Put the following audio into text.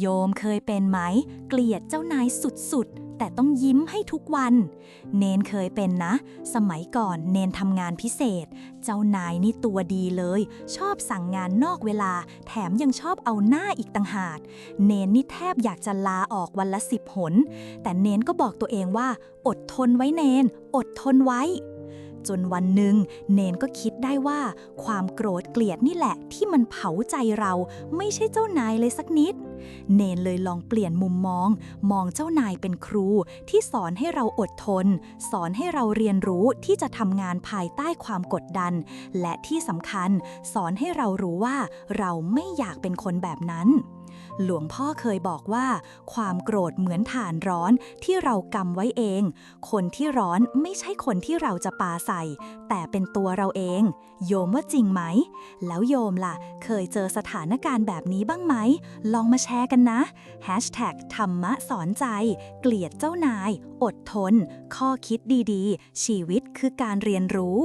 โยมเคยเป็นไหม เกลียดเจ้านายสุดๆ แต่ต้องยิ้มให้ทุกวัน เนนเคยเป็นนะ สมัยก่อนเนนทำงานพิเศษ เจ้านายนี่ตัวดีเลย ชอบสั่งงานนอกเวลา แถมยังชอบเอาหน้าอีกต่างหากเนนนี่แทบอยากจะลาออกวันละสิบหน แต่เนนก็บอกตัวเองว่า อดทนไว้เนน อดทนไว้จนวันหนึ่งเนนก็คิดได้ว่า ความโกรธเกลียดนี่แหละที่มันเผาใจเรา ไม่ใช่เจ้านายเลยสักนิด เนนเลยลองเปลี่ยนมุมมอง มองเจ้านายเป็นครูที่สอนให้เราอดทน สอนให้เราเรียนรู้ที่จะทำงานภายใต้ความกดดัน และที่สำคัญ สอนให้เรารู้ว่าเราไม่อยากเป็นคนแบบนั้นหลวงพ่อเคยบอกว่า ความโกรธเหมือนถ่านร้อนที่เรากำไว้เอง คนที่ร้อนไม่ใช่คนที่เราจะปาใส่ แต่เป็นตัวเราเอง โยมว่าจริงไหม แล้วโยมล่ะ เคยเจอสถานการณ์แบบนี้บ้างไหม ลองมาแชร์กันนะ Hashtag ธรรมะสอนใจ เกลียดเจ้านาย อดทน ข้อคิดดีๆ ชีวิตคือการเรียนรู้